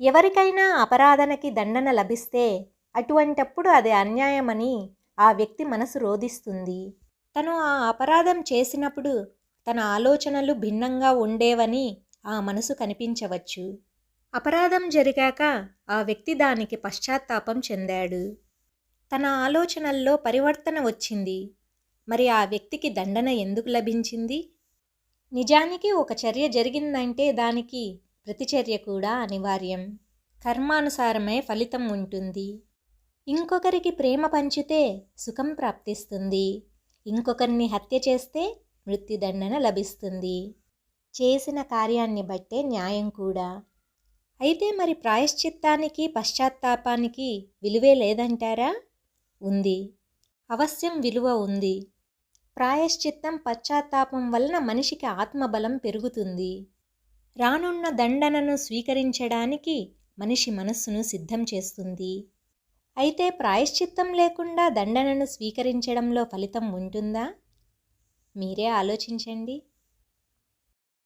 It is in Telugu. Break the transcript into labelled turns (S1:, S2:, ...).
S1: ఎవరికైనా అపరాధనకి దండన లభిస్తే అటువంటప్పుడు అది అన్యాయమని ఆ వ్యక్తి మనసు రోధిస్తుంది. తను ఆ అపరాధం చేసినప్పుడు తన ఆలోచనలు భిన్నంగా ఉండేవని ఆ మనసు కనిపించవచ్చు. అపరాధం జరిగాక ఆ వ్యక్తి దానికి పశ్చాత్తాపం చెందాడు. తన ఆలోచనల్లో పరివర్తన వచ్చింది. మరి ఆ వ్యక్తికి దండన ఎందుకు లభించింది? నిజానికి ఒక చర్య జరిగిందంటే దానికి ప్రతిచర్య కూడా అనివార్యం. కర్మానుసారమే ఫలితం ఉంటుంది. ఇంకొకరికి ప్రేమ పంచితే సుఖం ప్రాప్తిస్తుంది. ఇంకొకరిని హత్య చేస్తే మృత్యుదండన లభిస్తుంది. చేసిన కార్యాన్ని బట్టే న్యాయం కూడా. అయితే మరి ప్రాయశ్చిత్తానికి పశ్చాత్తాపానికి విలువే లేదంటారా? ఉంది. అవశ్యం విలువ ఉంది. ప్రాయశ్చిత్తం పశ్చాత్తాపం వలన మనిషికి ఆత్మబలం పెరుగుతుంది. రానున్న దండనను స్వీకరించడానికి మనిషి మనస్సును సిద్ధం చేస్తుంది. అయితే ప్రాయశ్చిత్తం లేకుండా దండనను స్వీకరించడంలో ఫలితం ఉంటుందా? మీరే ఆలోచించండి.